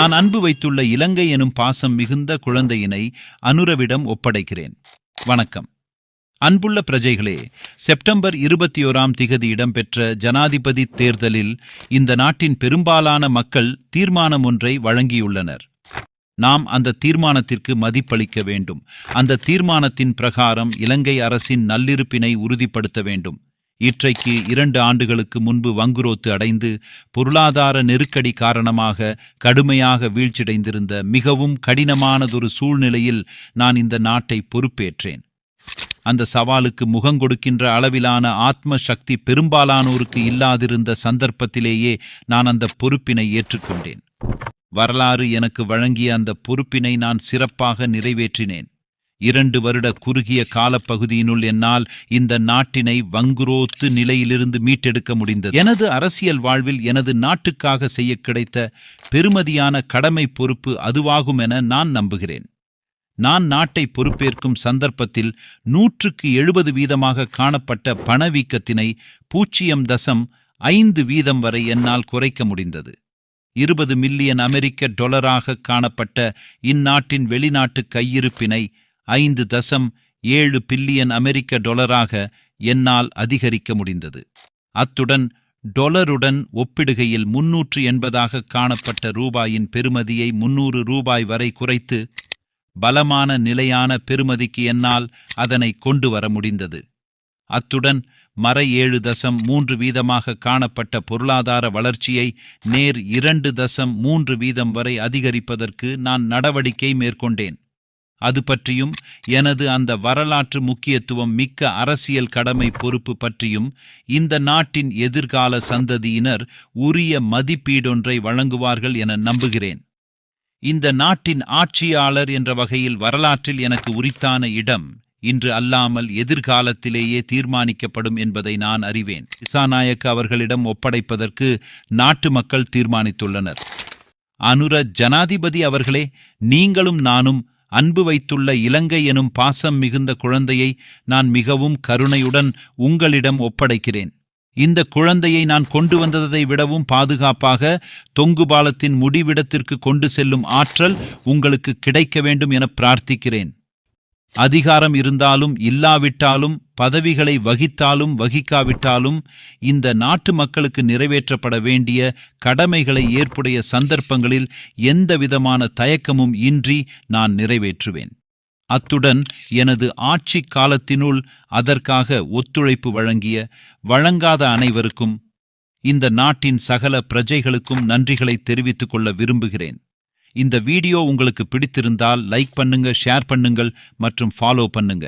நான் அன்பு வைத்துள்ள இலங்கை எனும் பாசம் மிகுந்த குழந்தையினை அனுரவிடம் ஒப்படைக்கிறேன். வணக்கம். அன்புள்ள பிரஜைகளே செப்டம்பர் இருபத்தி ஓராம் திகதி இடம்பெற்ற ஜனாதிபதி தேர்தலில் இந்த நாட்டின் பெரும்பாலான மக்கள் தீர்மானம் ஒன்றை வழங்கியுள்ளனர். நாம் அந்த தீர்மானத்திற்கு மதிப்பளிக்க வேண்டும். அந்த தீர்மானத்தின் பிரகாரம் இலங்கை அரசின் நல்லிருப்பினை உறுதிப்படுத்த வேண்டும். இற்றைக்கு இரண்டு ஆண்டுகளுக்கு முன்பு வங்குரோத்து அடைந்து பொருளாதார நெருக்கடி காரணமாக கடுமையாக வீழ்ச்சியடைந்திருந்த மிகவும் கடினமானதொரு சூழ்நிலையில் நான் இந்த நாட்டை பொறுப்பேற்றேன். அந்த சவாலுக்கு முகங்கொடுக்கின்ற அளவிலான ஆத்ம சக்தி பெரும்பாலானோருக்கு இல்லாதிருந்த சந்தர்ப்பத்திலேயே நான் அந்த பொறுப்பினை ஏற்றுக்கொண்டேன். வரலாறு எனக்கு வழங்கிய அந்த பொறுப்பினை நான் சிறப்பாக நிறைவேற்றினேன். இரண்டு வருட குறுகிய காலப்பகுதியினுள் என்னால் இந்த நாட்டினை வங்குரோத்து நிலையிலிருந்து மீட்டெடுக்க முடிந்தது. எனது அரசியல் வாழ்வில் எனது நாட்டுக்காக செய்ய கிடைத்த பெருமதியான கடமை பொறுப்பு அதுவாகும் என நான் நம்புகிறேன். நான் நாட்டை பொறுப்பேற்கும் சந்தர்ப்பத்தில் நூற்றுக்கு எழுபது வீதமாக காணப்பட்ட பணவீக்கத்தினை பூச்சியம் தசம் ஐந்து வீதம் வரை என்னால் குறைக்க முடிந்தது. இருபது மில்லியன் அமெரிக்க டொலராக காணப்பட்ட இந்நாட்டின் வெளிநாட்டு கையிருப்பினை ஐந்து தசம் ஏழு பில்லியன் அமெரிக்க டொலராக என்னால் அதிகரிக்க முடிந்தது. அத்துடன் டொலருடன் ஒப்பிடுகையில் முன்னூற்று எண்பதாக காணப்பட்ட ரூபாயின் பெறுமதியை முன்னூறு ரூபாய் வரை குறைத்து பலமான நிலையான பெறுமதிக்கு என்னால் அதனை கொண்டு வர முடிந்தது. அத்துடன் மறை ஏழு தசம் மூன்று வீதமாக காணப்பட்ட பொருளாதார வளர்ச்சியை நேர் இரண்டு தசம் மூன்று வீதம் வரை அதிகரிப்பதற்கு நான் நடவடிக்கை மேற்கொண்டேன். அது பற்றியும் எனது அந்த வரலாற்று முக்கியத்துவம் மிக்க அரசியல் கடமை பொறுப்பு பற்றியும் இந்த நாட்டின் எதிர்கால சந்ததியினர் உரிய மதிப்பீடொன்றை வழங்குவார்கள் என நம்புகிறேன். இந்த நாட்டின் ஆட்சியாளர் என்ற வகையில் வரலாற்றில் எனக்கு உரித்தான இடம் இன்று அல்லாமல் எதிர்காலத்திலேயே தீர்மானிக்கப்படும் என்பதை நான் அறிவேன். திசாநாயக்க அவர்களிடம் ஒப்படைப்பதற்கு நாட்டு மக்கள் தீர்மானித்துள்ளனர். அனுர ஜனாதிபதி அவர்களே நீங்களும் நானும் அன்பு வைத்துள்ள இலங்கை எனும் பாசம் மிகுந்த குழந்தையை நான் மிகவும் கருணையுடன் உங்களிடம் ஒப்படைக்கிறேன். இந்த குழந்தையை நான் கொண்டு வந்ததை விடவும் பாதுகாப்பாக தொங்கு பாலத்தின் முடிவிடத்திற்கு கொண்டு செல்லும் ஆற்றல் உங்களுக்கு கிடைக்க வேண்டும் என பிரார்த்திக்கிறேன். அதிகாரம் இருந்தாலும் இல்லாவிட்டாலும் பதவிகளை வகித்தாலும் வகிக்காவிட்டாலும் இந்த நாட்டு மக்களுக்கு நிறைவேற்றப்பட வேண்டிய கடமைகளை ஏற்புடைய சந்தர்ப்பங்களில் எந்தவிதமான தயக்கமும் இன்றி நான் நிறைவேற்றுவேன். அத்துடன் எனது ஆட்சி காலத்தினுள் அதற்காக ஒத்துழைப்பு வழங்கிய வழங்காத அனைவருக்கும் இந்த நாட்டின் சகல பிரஜைகளுக்கும் நன்றிகளை தெரிவித்துக் கொள்ள விரும்புகிறேன். இந்த வீடியோ உங்களுக்கு பிடித்திருந்தால் லைக் பண்ணுங்க ஷேர் பண்ணுங்கள் மற்றும் ஃபாலோ பண்ணுங்க.